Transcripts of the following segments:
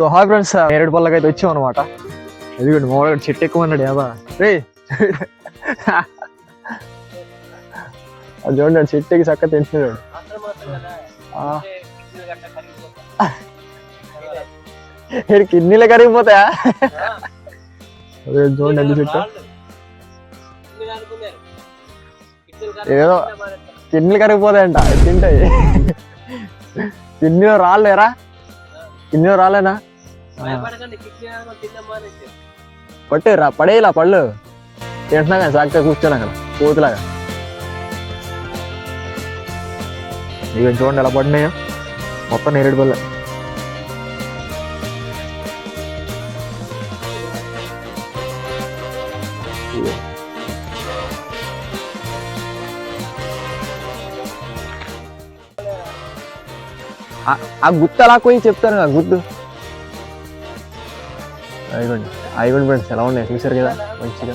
So hi friends నేరేడు పళ్ళకి అయితే వచ్చాం అనమాట ఎందుకంటే మామూలుగా చెట్టు ఎక్కువ అన్నాడు యాబా. రే అది చూడండి చెట్టు ఎక్కి చక్క తింటున్నాడు. ఇక్కడ కిడ్నీలు కరిగిపోతాయా? అదే చూడండి ఎంత చెట్టు. ఏదో కిడ్నీలు కరిగిపోతాయంట తింటాయి. కిడ్నీలో రాలేరా కిడ్నీలో రాలేనా పట్టు రా పడేలా పళ్ళు. తింటున్నా కానీ చక్కగా కూర్చోను అక్కడ కోతులాగా ఇక చూడండి ఎలా పడినాయో. మొత్తం నేరేడు పళ్ళు. ఆ- గుత్త అలా పోయి చెప్తాను ఆ గుర్తు అయిగోండి అయిగోండి ఫ్రెండ్స్ ఎలా ఉన్నాయి? చూసారు కదా? మంచిగా.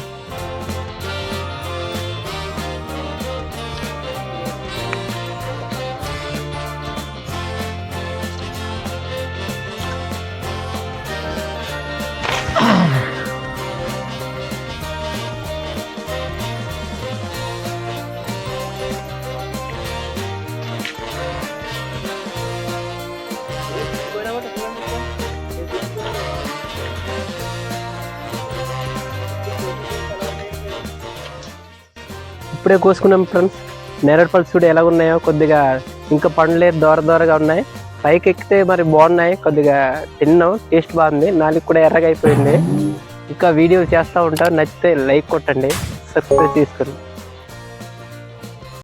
ఇప్పుడే కోసుకున్నాం ఫ్రెండ్స్ నేరేడు పళ్ళు చూడు ఎలా ఉన్నాయో కొద్దిగా ఇంకా పండ్లే దూర దూరగా ఉన్నాయి. పైకి ఎక్కితే మరి బాగున్నాయి. కొద్దిగా తిన్నాం. టేస్ట్ బాగుంది. నాలుగు కూడా ఎర్రగా అయిపోయింది. ఇంకా వీడియోలు చేస్తూ ఉంటాం. నచ్చితే లైక్ కొట్టండి. సబ్స్క్రైబ్ చేసుకోండి.